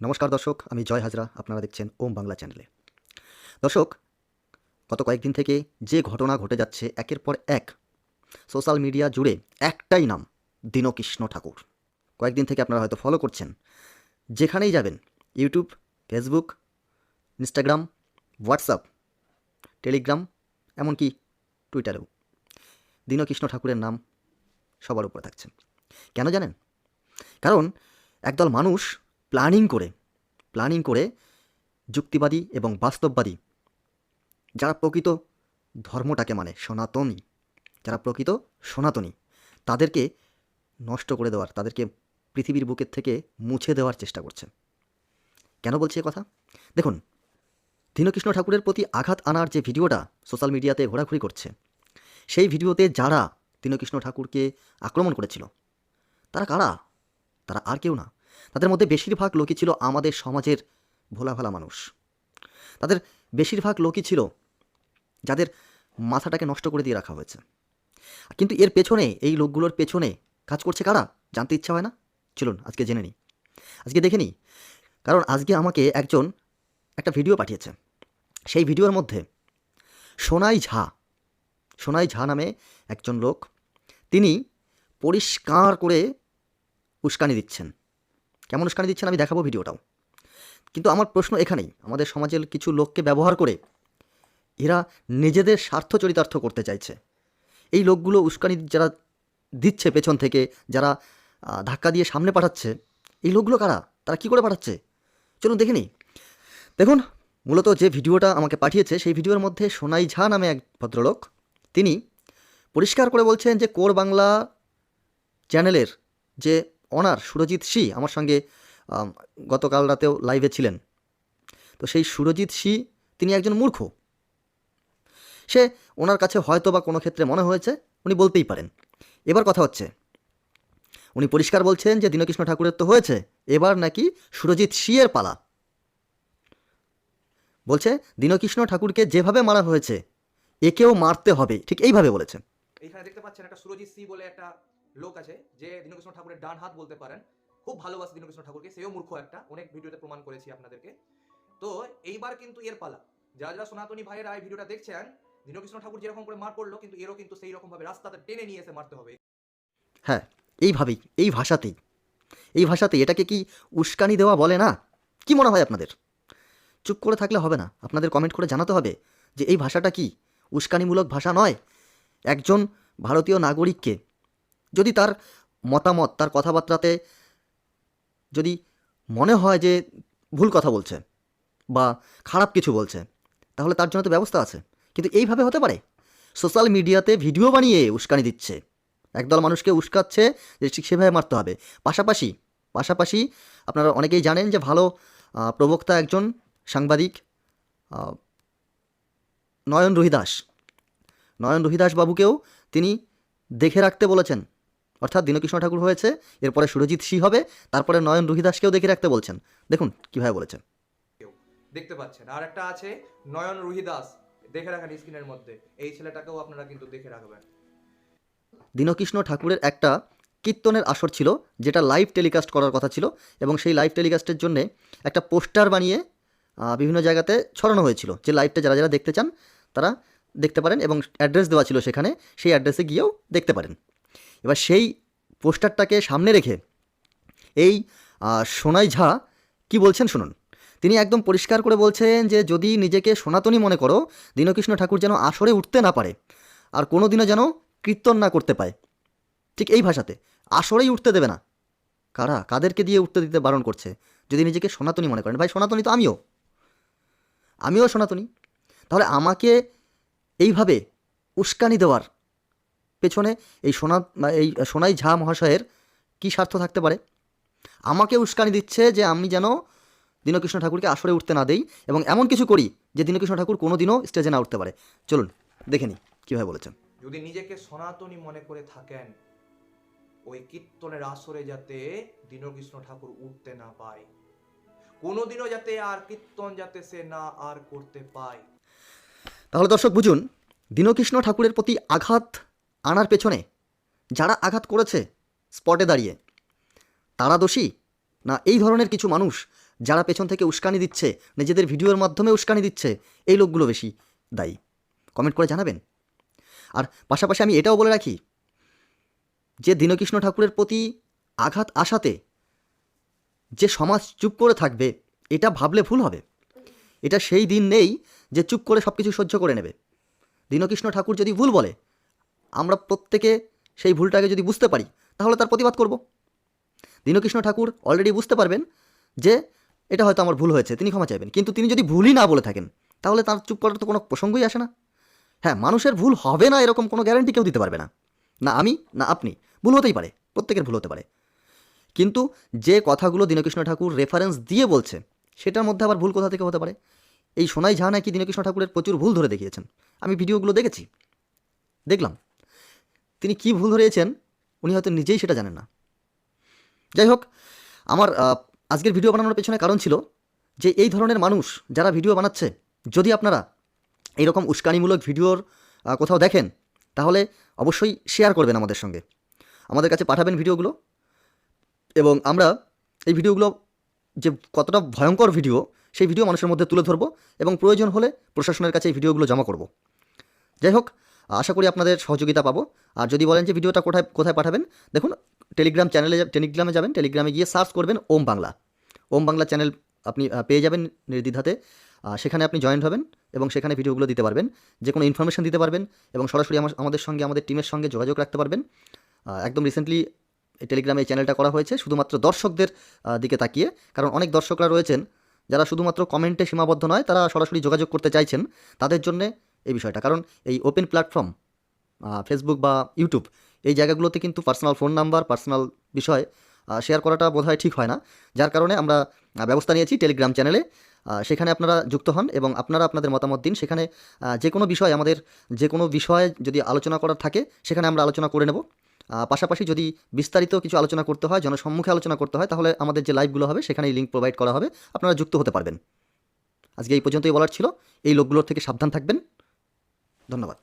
নমস্কার দর্শক, আমি জয় হাজরা, আপনারা দেখছেন ওম বাংলা চ্যানেলে। দর্শক, গত কয়েকদিন থেকে যে ঘটনা ঘটে যাচ্ছে, একের পর এক সোশ্যাল মিডিয়া জুড়ে একটাই নাম, দীনকৃষ্ণ ঠাকুর। কয়েকদিন থেকে আপনারা হয়তো ফলো করছেন। যেখানেই যাবেন YouTube Facebook Instagram WhatsApp Telegram এমনকি টুইটারেও দীনকৃষ্ণ ঠাকুরের নাম সবার উপরে থাকছে। কেন জানেন? কারণ একদল মানুষ প্ল্যানিং করে প্ল্যানিং করে যুক্তিবাদী এবং বাস্তববাদী যারা প্রকৃত ধর্মটাকে মানে সনাতনী, যারা প্রকৃত সনাতনী, তাদেরকে নষ্ট করে দেওয়ার, তাদেরকে পৃথিবীর বুকের থেকে মুছে দেওয়ার চেষ্টা করছে। কেন বলছি কথা? দেখুন দীনকৃষ্ণ ঠাকুরের প্রতি আঘাত আনার যে ভিডিওটা সোশ্যাল মিডিয়াতে ঘোরাঘুরি করছে, সেই ভিডিওতে যারা দীনকৃষ্ণ ঠাকুরকে আক্রমণ করেছিল, তারা কারা? তারা আর কেউ না। তাদের মধ্যে বেশিরভাগ লোকই ছিল আমাদের সমাজের ভোলা ভালা মানুষ। তাদের বেশিরভাগ লোকই ছিল যাদের মাথাটাকে নষ্ট করে দিয়ে রাখা হয়েছে। কিন্তু এর পেছনে, এই লোকগুলোর পেছনে কাজ করছে কারা? জানতে ইচ্ছা হয় না? চলুন, আজকে জেনে নিই। আজকে দেখে নিই। কারণ আজকে আমাকে একজন একটা ভিডিও পাঠিয়েছে। সেই ভিডিওর মধ্যে সোনাই ঝা সোনাই ঝা নামে একজন লোক, তিনি পরিষ্কার করে উস্কানি দিচ্ছেন। কেমন উস্কানি দিচ্ছেন আমি দেখাবো ভিডিওটাও। কিন্তু আমার প্রশ্ন এখানেই, আমাদের সমাজের কিছু লোককে ব্যবহার করে এরা নিজেদের স্বার্থ চরিতার্থ করতে চাইছে। এই লোকগুলো উস্কানি যারা দিচ্ছে পেছন থেকে, যারা ধাক্কা দিয়ে সামনে পাঠাচ্ছে, এই লোকগুলো কারা? তারা কি করে পাঠাচ্ছে? চলুন দেখে নিই। দেখুন, মূলত যে ভিডিওটা আমাকে পাঠিয়েছে, সেই ভিডিওর মধ্যে সোনাই ঝা নামে এক ভদ্রলোক, তিনি পরিষ্কার করে বলছেন যে কোর বাংলা চ্যানেলের যে অনার সুরজিৎ সি আমার সঙ্গে গতকাল রাতেও লাইভে ছিলেন। তো সেই সুরজিৎ সি, তিনি একজন মূর্খ। সে ওনার কাছে হয়তো বা কোনো ক্ষেত্রে মনে হয়েছে, উনি বলতেই পারেন। এবার কথা হচ্ছে, উনি পরিষ্কার বলছেন যে দীনকৃষ্ণ ঠাকুরের তো হয়েছে, এবার নাকি সুরজিৎ সি এর পালা। বলছে, দীনকৃষ্ণ ঠাকুরকে যেভাবে মারা হয়েছে, একেও মারতে হবে, ঠিক এইভাবে বলেছে। এইখানে দেখতে পাচ্ছেন একটা সুরজিৎ সি বলে একটা লোক আছে যে দীনকৃষ্ণ ঠাকুরের ডান হাত বলতে পারেন, খুব ভালোবাসে দীনকৃষ্ণ ঠাকুরকে, সেও মূর্খ একটা, অনেক ভিডিওতে প্রমাণ করেছি আপনাদেরকে। তো এইবার কিন্তু এর পালা। যারা যারা সনাতনী ভাইয়েরা এই ভিডিওটা দেখছেন, দীনকৃষ্ণ ঠাকুর যেরকম করে মার পড়ল, কিন্তু এরও কিন্তু সেই রকমভাবে রাস্তাতে টেনে নিয়ে এসে মারতে হবে। হ্যাঁ এইভাবেই, এই ভাষাতেই। এই ভাষাতেই, এটাকে কি উস্কানি দেওয়া বলে না? কি মনে হয় আপনাদের? চুপ করে থাকলে হবে না। আপনাদের কমেন্ট করে জানাতে হবে যে এই ভাষাটা কি? উস্কানিমূলক ভাষা নয়। একজন ভারতীয় নাগরিককে যদি তার মতামত, তার কথাবার্তাতে যদি মনে হয় যে ভুল কথা বলছে বা খারাপ কিছু বলছে, তাহলে তার জন্য তো ব্যবস্থা আছে। কিন্তু এইভাবে হতে পারে? সোশ্যাল মিডিয়াতে ভিডিও বানিয়ে উস্কানি দিচ্ছে। একদল মানুষকে উস্কাচ্ছে যে ঠিক সেভাবে মারতে হবে। পাশাপাশি পাশাপাশি আপনারা অনেকেই জানেন যে ভালো প্রবক্তা একজন সাংবাদিক নয়ন রুহিদাস। নয়ন রুহিদাস বাবুকেও তিনি দেখে রাখতে বলেছেন। অর্থাৎ দীনকৃষ্ণ ঠাকুর হয়েছে এরপরে সুরজিৎ সি হবে তারপরে নয়ন রুহিদাসকেও দেখে রাখতে বলছেন। দেখুন কীভাবে বলেছেন। দেখতে পাচ্ছেন আর একটা আছে নয়ন রুহিদাস দেখে রাখেন স্ক্রিনের মধ্যে এই ছেলেটাকেও আপনারা কিন্তু দেখে রাখবেন। দীনকৃষ্ণ ঠাকুরের একটা কীর্তনের আসর ছিল যেটা লাইভ টেলিকাস্ট করার কথা ছিল এবং সেই লাইভ টেলিকাস্টের জন্যে একটা পোস্টার বানিয়ে বিভিন্ন জায়গাতে ছড়ানো হয়েছিল যে লাইভটা যারা যারা দেখতে চান তারা দেখতে পারেন এবং অ্যাড্রেস দেওয়া ছিল সেখানে সেই অ্যাড্রেসে গিয়েও দেখতে পারেন। এবার সেই পোস্টারটাকে সামনে রেখে এই সোনাই ঝা কি বলছেন শুনুন। তিনি একদম পরিষ্কার করে বলছেন যে যদি নিজেকে সনাতনী মনে করো, দীনকৃষ্ণ ঠাকুর যেন আসরে উঠতে না পারে, আর কোনো দিনও যেন কীর্তন না করতে পায়। ঠিক এই ভাষাতে, আসরেই উঠতে দেবে না। কারা? কাদেরকে দিয়ে উঠতে দিতে বারণ করছে? যদি নিজেকে সনাতনী মনে করেন, ভাই সনাতনী তো আমিও। আমিও সনাতনী। তাহলে আমাকে এইভাবে উস্কানি দেওয়ার পেছনে এই সোনা এই সোনাই ঝা মহাশয়ের কী স্বার্থ থাকতে পারে? আমাকে উস্কানি দিচ্ছে যে আমি যেন দীনকৃষ্ণ ঠাকুরকে আসরে উঠতে না দেই এবং এমন কিছু করি যে দীনকৃষ্ণ ঠাকুর কোনো দিনও স্টেজে না উঠতে পারে। চলুন দেখে নিই কীভাবে বলেছেন। যদি নিজেকে সনাতনী মনে করে থাকেন ওই কীর্তনের আসরে যাতে দীনকৃষ্ণ ঠাকুর উঠতে না পায় কোনোদিনও যাতে আর কীর্তন যাতে সে না আর করতে পায়। তাহলে দর্শক বুঝুন দীনকৃষ্ণ ঠাকুরের প্রতি আঘাত আনার পেছনে যারা আঘাত করেছে স্পটে দাঁড়িয়ে, তারা দোষী? না, এই ধরনের কিছু মানুষ যারা পেছন থেকে উস্কানি দিচ্ছে, নিজেদের ভিডিওর মাধ্যমে উস্কানি দিচ্ছে, এই লোকগুলো বেশি দায়ী। কমেন্ট করে জানাবেন। আর পাশাপাশি আমি এটাও বলে রাখি, যে দীনকৃষ্ণ ঠাকুরের প্রতি আঘাত আসাতে যে সমাজ চুপ করে থাকবে, এটা ভাবলে ভুল হবে। এটা সেই দিন নেই যে চুপ করে সব কিছু সহ্য করে নেবে। দীনকৃষ্ণ ঠাকুর যদি ভুল বলে আমরা প্রত্যেকে সেই ভুলটাকে যদি বুঝতে পারি, তাহলে তার প্রতিবাদ করব। দীনকৃষ্ণ ঠাকুর অলরেডি বুঝতে পারবেন যে এটা হয়তো আমার ভুল হয়েছে, তিনি ক্ষমা চাইবেন। কিন্তু তিনি যদি ভুলই না বলে থাকেন, তাহলে তার চুপ করার তো কোনো প্রসঙ্গই আসে না। হ্যাঁ মানুষের ভুল হবে না এরকম কোনো গ্যারান্টি কেউ দিতে পারবে না। না আমি, না আপনি, ভুল হতেই পারে, প্রত্যেকের ভুল হতে পারে। কিন্তু যে কথাগুলো দীনকৃষ্ণ ঠাকুর রেফারেন্স দিয়ে বলছে, সেটার মধ্যে আবার ভুল কোথা থেকে হতে পারে? এই সোনাই ঝা নাকি দীনকৃষ্ণ ঠাকুরের প্রচুর ভুল ধরে দেখিয়েছেন? আমি ভিডিওগুলো দেখেছি। দেখলাম। তিনি কি ভুল ধরিয়েছেন, উনি হয়তো নিজেই সেটা জানেন না। যাই হোক আমার আজকের ভিডিও বানানোর পেছনে কারণ ছিল যে এই ধরনের মানুষ যারা ভিডিও বানাচ্ছে, যদি আপনারা এইরকম উস্কানিমূলক ভিডিওর কোথাও দেখেন, তাহলে অবশ্যই শেয়ার করবেন আমাদের সঙ্গে। আমাদের কাছে পাঠাবেন ভিডিওগুলো এবং আমরা এই ভিডিওগুলো যে কতটা ভয়ঙ্কর ভিডিও, সেই ভিডিও মানুষের মধ্যে তুলে ধরবো এবং প্রয়োজন হলে প্রশাসনের কাছে এই ভিডিওগুলো জমা করব। যাই হোক আশা করি আপনাদের সহযোগিতা পাবো। আর যদি বলেন যে ভিডিওটা কোথায় কোথায় পাঠাবেন, দেখুন টেলিগ্রাম চ্যানেলে টেলিগ্রামে যাবেন টেলিগ্রামে গিয়ে সার্চ করবেন ওম বাংলা ওম বাংলা চ্যানেল আপনি পেয়ে যাবেন নির্দ্বিধাতে। সেখানে আপনি জয়েন্ট হবেন এবং সেখানে ভিডিওগুলো দিতে পারবেন। যে কোনো ইনফরমেশন দিতে পারবেন এবং সরাসরি আমার আমাদের সঙ্গে, আমাদের টিমের সঙ্গে যোগাযোগ রাখতে পারবেন। একদম রিসেন্টলি টেলিগ্রামে এই চ্যানেলটা করা হয়েছে, শুধুমাত্র দর্শকদের দিকে তাকিয়ে। কারণ অনেক দর্শকরা রয়েছেন, যারা শুধুমাত্র কমেন্টে সীমাবদ্ধ নয়, তারা সরাসরি যোগাযোগ করতে চাইছেন। তাদের জন্য এই বিষয়টা। কারণ এই ওপেন প্ল্যাটফর্ম ফেসবুক বা ইউটিউব এই জায়গাগুলোতে কিন্তু পার্সোনাল ফোন নাম্বার পার্সোনাল বিষয় শেয়ার করাটা বোধহয় ঠিক হয় না। যার কারণে আমরা ব্যবস্থা নিয়েছি টেলিগ্রাম চ্যানেলে সেখানে আপনারা যুক্ত হন এবং আপনারা আপনাদের মতামত দিন। সেখানে যে কোনো বিষয় আমাদের, যে কোনো বিষয়ে যদি আলোচনা করার থাকে, সেখানে আমরা আলোচনা করে নেব। পাশাপাশি যদি বিস্তারিত কিছু আলোচনা করতে হয়, জনসম্মুখে আলোচনা করতে হয়, তাহলে আমাদের যে লাইভগুলো হবে সেখানে এই লিঙ্ক প্রোভাইড করা হবে। আপনারা যুক্ত হতে পারবেন। আজকে এই পর্যন্তই বলার ছিল। এই লোকগুলোর থেকে সাবধান থাকবেন। ধন্যবাদ